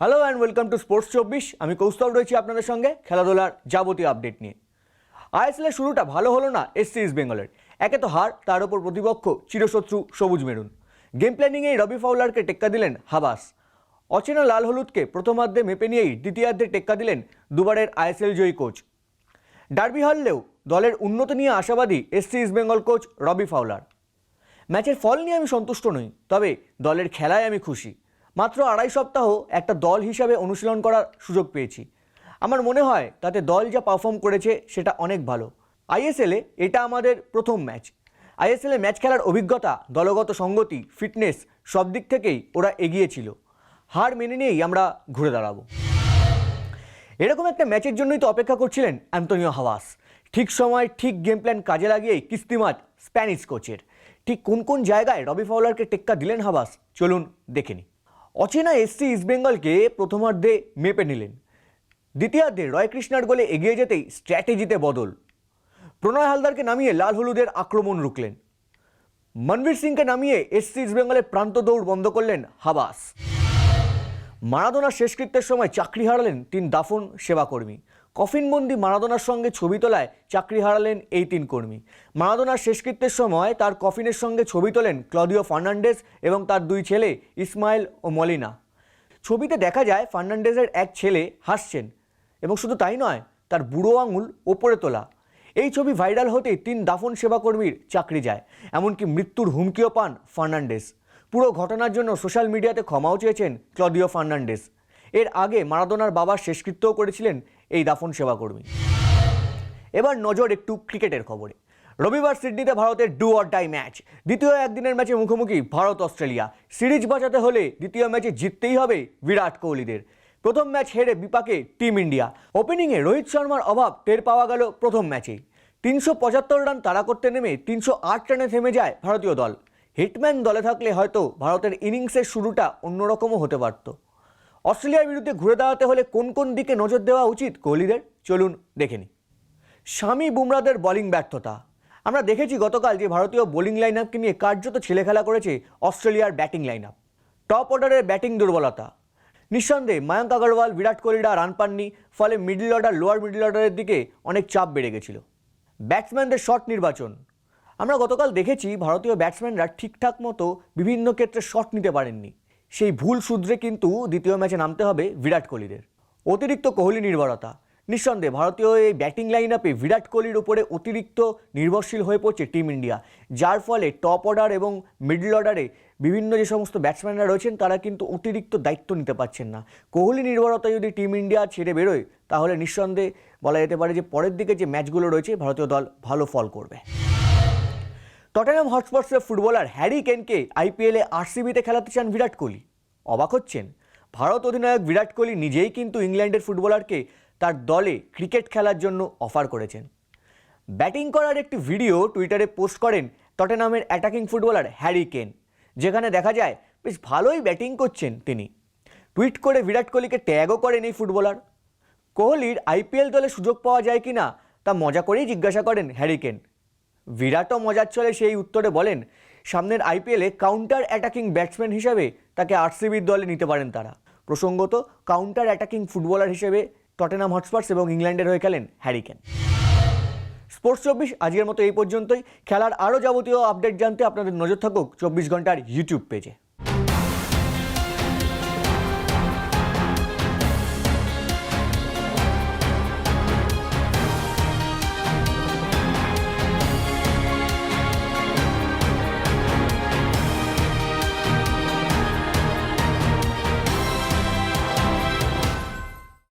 Hello and welcome to sports চব্বিশ। আমি কৌস্তব রয়েছি আপনাদের সঙ্গে খেলাধুলার যাবতীয় আপডেট নিয়ে। আইএসএলের শুরুটা ভালো হলো না এস ইস্ট বেঙ্গলের একে তো হার, তার ওপর প্রতিপক্ষ চিরশত্রু সবুজ মেরুন। গেম প্ল্যানিংয়েই রবি ফাউলারকে টেক্কা দিলেন হাবাস। অচেনা লাল হলুদকে প্রথমার্ধে মেপে নিয়েই দ্বিতীয়ার্ধে টেক্কা দিলেন দুবারের আইএসএল জয়ী কোচ ডার্বি হারলেও দলের উন্নতি নিয়ে আশাবাদী S C East Bengal coach Robbie Fowler ম্যাচের ফল নিয়ে আমি সন্তুষ্ট নই, তবে দলের খেলায় আমি খুশি। মাত্র আড়াই সপ্তাহ একটা দল হিসাবে অনুশীলন করার সুযোগ পেয়েছি। আমার মনে হয় তাতে দল যা পারফর্ম করেছে সেটা অনেক ভালো। আইএসএলে এটা আমাদের প্রথম ম্যাচ আইএসএলে ম্যাচ খেলার অভিজ্ঞতা, দলগত সঙ্গতি ফিটনেস সব দিক থেকেই ওরা এগিয়ে ছিল। হার মেনে নিয়েই আমরা ঘুরে দাঁড়াবো। এরকম একটা ম্যাচের জন্যই তো অপেক্ষা করছিলেন অ্যান্তনিও হাওয়াস। ঠিক সময়, ঠিক গেম প্ল্যান কাজে লাগিয়েই কিস্তিমাত স্প্যানিশ কোচের। ঠিক কোন কোন জায়গায় রবি ফাউলারকে টেক্কা দিলেন হাওয়াস? চলুন দেখে নিই। অচেনা এসসি ইস্টবেঙ্গলকে প্রথমার্ধে মেপে নিলেন। দ্বিতীয়ার্ধে রয় কৃষ্ণার গোলে এগিয়ে যেতেই স্ট্র্যাটেজিতে বদল। প্রণয় হালদারকে নামিয়ে লাল হলুদের আক্রমণ রুখলেন। মনবীর সিংকে নামিয়ে এসসি ইস্টবেঙ্গলের প্রান্ত দৌড় বন্ধ করলেন হাবাস। মারাদোনার শেষকৃত্যের সময় চাকরি হারালেন তিন দাফন সেবাকর্মী। কফিনবন্দি মারাদোনার সঙ্গে ছবি তোলায় চাকরি হারালেন এই তিন কর্মী। মারাদোনার শেষকৃত্যের সময় তার কফিনের সঙ্গে ছবি তোলেন ক্লদিও ফার্নান্ডেস এবং তার দুই ছেলে ইসমাইল ও মলিনা। ছবিতে দেখা যায় ফার্নান্ডেজের এক ছেলে হাসছেন এবং শুধু তাই নয়, তার বুড়ো আঙুল ওপরে তোলা। এই ছবি ভাইরাল হতেই তিন দাফন সেবাকর্মীর চাকরি যায়, এমনকি মৃত্যুর হুমকিও পান ফার্নান্ডেস পুরো ঘটনার জন্য সোশ্যাল মিডিয়াতে ক্ষমাও চেয়েছেন ক্লদিও ফার্নান্ডেস এর আগে মারাদোনার বাবা শেষকৃত্যও করেছিলেন এই দাফন সেবাকর্মী। এবার নজর একটু ক্রিকেটের খবরে। রবিবার সিডনিতে ভারতের ডু অর ডাই ম্যাচ। দ্বিতীয় একদিনের ম্যাচে মুখোমুখি ভারত অস্ট্রেলিয়া সিরিজ বাঁচাতে হলে দ্বিতীয় ম্যাচে জিততেই হবে বিরাট কোহলিদের। প্রথম ম্যাচ হেরে বিপাকে টিম ইন্ডিয়া। ওপেনিংয়ে রোহিত শর্মার অভাব টের পাওয়া গেল প্রথম ম্যাচেই তিনশো পঁচাত্তর রান তাড়া করতে নেমে তিনশো আট রানে থেমে যায় ভারতীয় দল। হিটম্যান দলে থাকলে হয়তো ভারতের ইনিংসের শুরুটা অন্যরকমও হতে পারত। অস্ট্রেলিয়ার বিরুদ্ধে ঘুরে দাঁড়াতে হলে কোন কোন দিকে নজর দেওয়া উচিত কোহলিদের? চলুন দেখে নিই। স্বামী বুমরাদের বোলিং ব্যর্থতা। আমরা দেখেছি গতকাল যে ভারতীয় বোলিং লাইন আপকে নিয়ে কার্যত ছেলে খেলা করেছে অস্ট্রেলিয়ার ব্যাটিং লাইন আপ টপ অর্ডারের ব্যাটিং দুর্বলতা। নিঃসন্দেহে মায়াঙ্ক আগরওয়াল বিরাট কোহলিরা রান পাননি, ফলে মিডল অর্ডার লোয়ার মিডল অর্ডারের দিকে অনেক চাপ বেড়ে গেছিল। ব্যাটসম্যানদের শট নির্বাচন। আমরা গতকাল দেখেছি ভারতীয় ব্যাটসম্যানরা ঠিকঠাক মতো বিভিন্ন ক্ষেত্রে শট নিতে পারেননি। সেই ভুল শুধরে কিন্তু দ্বিতীয় ম্যাচে নামতে হবে বিরাট কোহলিদের। অতিরিক্ত কোহলি নির্ভরতা। নিঃসন্দেহে ভারতীয় এই ব্যাটিং লাইন আপে বিরাট কোহলির উপরে অতিরিক্ত নির্ভরশীল হয়ে পড়ছে টিম ইন্ডিয়া। যার ফলে টপ অর্ডার এবং মিডল অর্ডারে বিভিন্ন যে সমস্ত ব্যাটসম্যানরা রয়েছেন, তারা কিন্তু অতিরিক্ত দায়িত্ব নিতে পারছেন না। কোহলি নির্ভরতা যদি টিম ইন্ডিয়া ছেড়ে বেরোয়, তাহলে নিঃসন্দেহে বলা যেতে পারে যে পরের দিকে যে ম্যাচগুলো রয়েছে, ভারতীয় দল ভালো ফল করবে। টটেনাম হটস্পটসের ফুটবলার হ্যারি কেনকে আইপিএলে আরসিবিতে খেলাতে চান বিরাট কোহলি। অবাক হচ্ছেন? ভারত অধিনায়ক বিরাট কোহলি নিজেই কিন্তু ইংল্যান্ডের ফুটবলারকে তার দলে ক্রিকেট খেলার জন্য অফার করেছেন। ব্যাটিং করার একটি ভিডিও টুইটারে পোস্ট করেন টটেনামের অ্যাটাকিং ফুটবলার হ্যারি কেন যেখানে দেখা যায় বেশ ভালোই ব্যাটিং করছেন তিনি। টুইট করে বিরাট কোহলিকে ট্যাগও করেন এই ফুটবলার। কোহলির আইপিএল দলে সুযোগ পাওয়া যায় কি না তা মজা করেই জিজ্ঞাসা করেন হ্যারিকেন বিরাটও মজার চলে সেই উত্তরে বলেন, সামনের আইপিএলে কাউন্টার অ্যাটাকিং ব্যাটসম্যান হিসেবে তাকে আরসিবির দলে নিতে পারেন তারা। প্রসঙ্গত কাউন্টার অ্যাটাকিং ফুটবলার হিসেবে টটেনাম হটস্পার্স এবং ইংল্যান্ডের হয়ে খেলেন হ্যারিকেন স্পোর্টস চব্বিশ, আজকের মতো এই পর্যন্তই। খেলার আরও যাবতীয় আপডেট জানতে আপনাদের নজর থাকুক চব্বিশ ঘণ্টার ইউটিউব পেজে